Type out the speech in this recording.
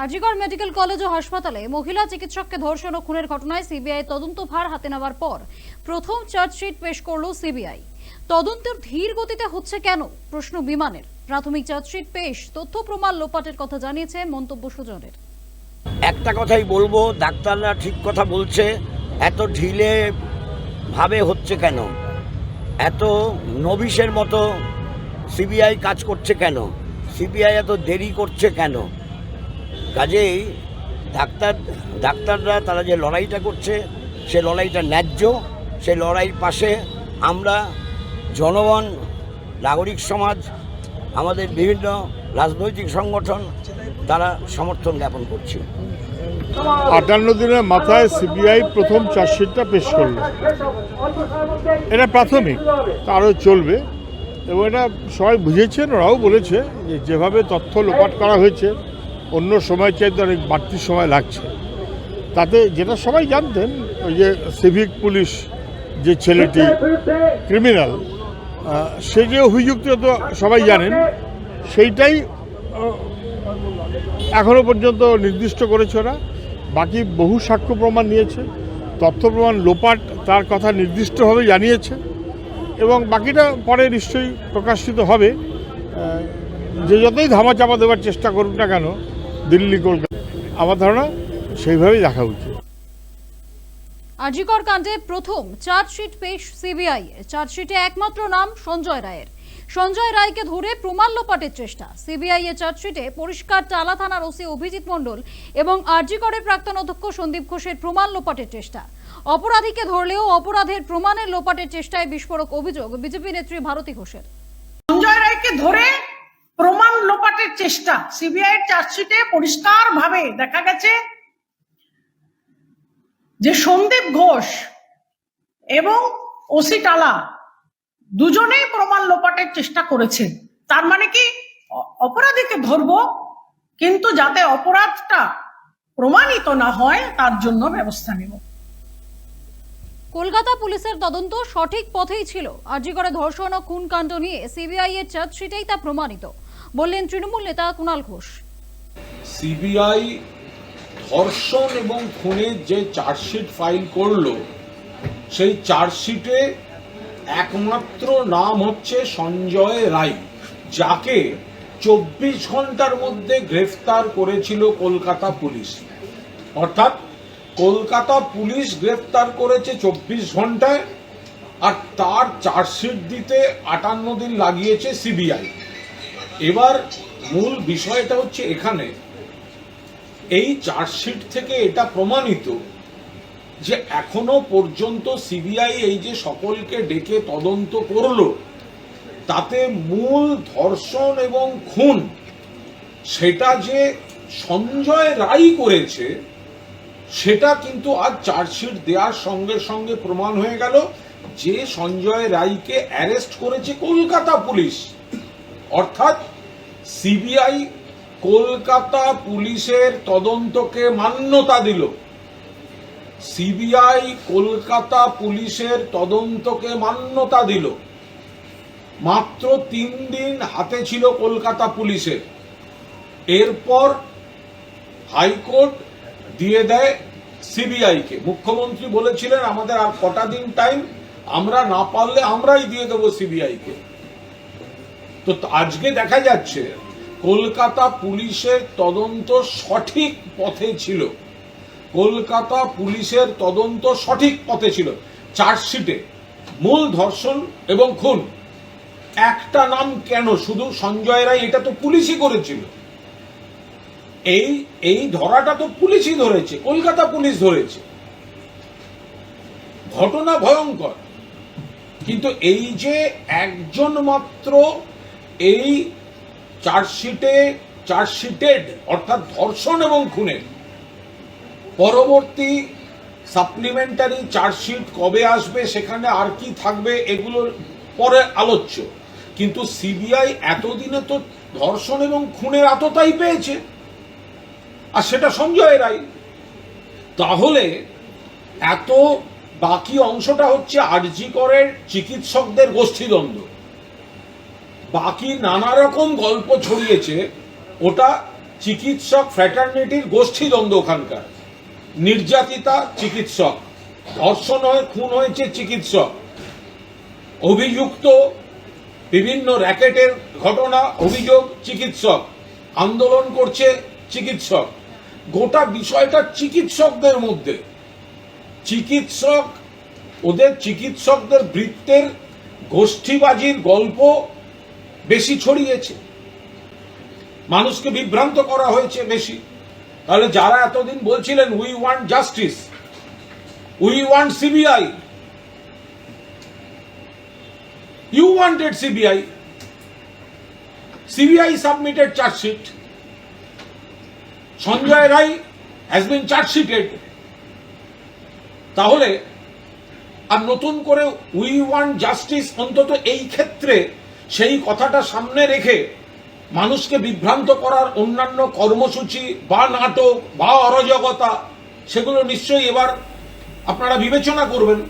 আজিগড় medical college ও হাসপাতালে মহিলা চিকিৎসককে ধর্ষণ ও খুনের ঘটনায় সিবিআই তদন্ত ভার হাতে নেওয়ার পর প্রথম চার্জশিট পেশ করল সিবিআই। তদন্তের ধীর গতিতে হচ্ছে কেন? প্রশ্ন বিমানের। প্রাথমিক চার্জশিট পেশ, তথ্য প্রমাণ লোপাটের কথা জানিয়েছে মন্তব্য সুজনের। একটা কথাই বলব, ডাক্তাররা ঠিক কথা বলছে, এত ঢিলে ভাবে হচ্ছে কেন? এত নবিশের মতো সিবিআই কাজ করছে কেন? সিবিআই এত দেরি করছে কেন? কাজেই ডাক্তার, ডাক্তাররা তারা যে লড়াইটা করছে, সে লড়াইটা ন্যায্য। সে লড়াইয়ের পাশে আমরা জনগণ, নাগরিক সমাজ, আমাদের বিভিন্ন রাজনৈতিক সংগঠন, তারা সমর্থন জ্ঞাপন করছে। আটান্ন দিনের মাথায় সিবিআই প্রথম চার্জশিটটা পেশ করল। এটা প্রাথমিক আরও চলবে। এবং এটা সবাই বুঝেছেন, ওরাও বলেছে যে যেভাবে তথ্য লোপাট করা হয়েছে অন্য সময় চাইতে অনেক বাড়তি সময় লাগছে। তাতে যেটা সবাই জানতেন ওই যে সিভিক পুলিশ যে ছেলেটি ক্রিমিনাল সে যে অভিযুক্ত তো সবাই জানেন সেইটাই আহ, এখনও পর্যন্ত নির্দিষ্ট করেছে ওরা। বাকি বহু সাক্ষ্য প্রমাণ নিয়েছে তথ্য প্রমাণ লোপাট তার কথা নির্দিষ্টভাবে জানিয়েছে এবং বাকিটা পরে নিশ্চয়ই প্রকাশিত হবে। যে যতই ধামাচাপা দেওয়ার চেষ্টা করুক না কেন দিল্লি কলকাতা। আমার ধারণা সেইভাবেই দেখা উচিত। আজিকর কাণ্ডে প্রথম চার্জশিট পেশ সিবিআই চার্জশিটে একমাত্র নাম সঞ্জয় রায়ের। সঞ্জয় রায়কে ধরে প্রমাণ লোপাটের চেষ্টা। সিবিআই এর চার্জশিটে পরিষ্কার টালা থানার ওসি অভিজিৎ মণ্ডল এবং আরজিকরের প্রাক্তন অধ্যক্ষ সন্দীপ ঘোষের প্রমাণ লোপাটের চেষ্টা। অপরাধীকে ধরলেও অপরাধের প্রমাণের লোপাটের চেষ্টায় বিস্ফোরক অভিযোগ বিজেপি নেত্রী ভারতী ঘোষের। সঞ্জয় রায়কে ধরে প্রমাণ লোপাটের চেষ্টা। সিবিআই চার্জশিটে পরিষ্কার ভাবে দেখা গেছে যে সন্দীপ ঘোষ এবং ওসি টালা দুজনেই প্রমাণ লোপাটের চেষ্টা করেছে তার মানে কি, অপরাধীকে ধরবো, কিন্তু যাতে অপরাধটা প্রমাণিত না হয়, তার জন্য ব্যবস্থা নেব। কলকাতা পুলিশের তদন্ত সঠিক পথেই ছিল। আরজিকরে ধর্ষণ ও খুন কাণ্ড নিয়ে সিবিআই এর চার্জশিটেই তা প্রমাণিত। বললেন তৃণমূল নেতা কুণাল ঘোষ। সিবিআই ধর্ষণ এবং খুনের যে চার্জশিট ফাইল করল, সেই চার্জশিটে একমাত্র নাম হচ্ছে সঞ্জয় রায়, যাকে চব্বিশ ঘণ্টার মধ্যে গ্রেফতার করেছিল কলকাতা পুলিশ। অর্থাৎ কলকাতা পুলিশ গ্রেফতার করেছে চব্বিশ ঘন্টায়, আর তার চার্জশিট দিতে আটান্ন দিন লাগিয়েছে সিবিআই। এবার মূল বিষয়টা হচ্ছে এখানে। এই চার্জশিট থেকে এটা প্রমাণিত যে এখনও পর্যন্ত সিবিআই এই যে সকলকে ডেকে তদন্ত করল, তাতে মূল ধর্ষণ এবং খুন, সেটা যে সঞ্জয় রাই করেছে, সেটা কিন্তু আজ চার্জশিট দেওয়ার সঙ্গে সঙ্গে প্রমাণ হয়ে গেল যে সঞ্জয় রায়কে অ্যারেস্ট করেছে কলকাতা পুলিশ। অর্থাৎ সিবিআই কলকাতা পুলিশের তদন্তকে মান্যতা দিল। সিবিআই কলকাতা পুলিশের তদন্তকে মান্যতা দিল। মাত্র তিন দিন হাতে ছিল কলকাতা পুলিশের। এরপর হাইকোর্ট দিয়ে দেয় সিবিআইকে। মুখ্যমন্ত্রী বলেছিলেন, আমাদের আর কটা দিন টাইম আমরা না পারলে আমরাই দিয়ে দেবো সিবিআইকে। তো আজকে দেখা যাচ্ছে কলকাতা পুলিশের তদন্ত সঠিক পথে ছিল। কলকাতা পুলিশের তদন্ত সঠিক পথে ছিল। চার্জশিটে মূল ধর্ষণ এবং খুন। একটা নাম কেন? শুধু সঞ্জয় রায় এটা তো পুলিশই করেছিল। এই এই ধরাটা তো পুলিশই ধরেছে, কলকাতা পুলিশ ধরেছে। ঘটনা ভয়ঙ্কর। কিন্তু এই যে একজন মাত্র এই চার্জশিটে, চার্জশিটেড, অর্থাৎ ধর্ষণ এবং খুনের, পরবর্তী সাপ্লিমেন্টারি চার্জশিট কবে আসবে, সেখানে আর কি থাকবে এগুলোর পরে আলোচ্য। কিন্তু সিবিআই এতদিনে তো ধর্ষণ এবং খুনের আততাই পেয়েছে। আর সেটা সঞ্জয় রায়। তাহলে এত বাকি অংশটা হচ্ছে আরজি করের চিকিৎসকদের গোষ্ঠীদ্বন্দ্ব। বাকি নানা রকম গল্প ছড়িয়েছে, ওটা চিকিৎসক ফ্র্যাটার্নিটির গোষ্ঠী দ্বন্দ্ব ওখানকার। নির্যাতিতা চিকিৎসক, ধর্ষণ হয়ে, খুন হয়েছে চিকিৎসক। অভিযুক্ত বিভিন্ন র্যাকেটের ঘটনা, অভিযোগ, চিকিৎসক। আন্দোলন করছে চিকিৎসক। গোটা বিষয়টা চিকিৎসকদের মধ্যে। চিকিৎসক, ওদের চিকিৎসকদের বৃত্তের গোষ্ঠীবাজির গল্প বেশি ছড়িয়েছে। মানুষকে বিভ্রান্ত করা হয়েছে বেশি। তাহলে যারা এতদিন বলছিলেন we want justice we want CBI you wanted CBI CBI submitted chargesheet Sanjay Roy has been chargesheeted তাহলে আর নতুন করে উই ওয়ান্ট জাস্টিস অন্তত এই ক্ষেত্রে সেই কথাটা সামনে রেখে মানুষকে বিভ্রান্ত করার অন্যান্য কর্মসূচি বা নাটক বা অরাজকতা, সেগুলো নিশ্চয়ই এবার আপনারা বিবেচনা করবেন।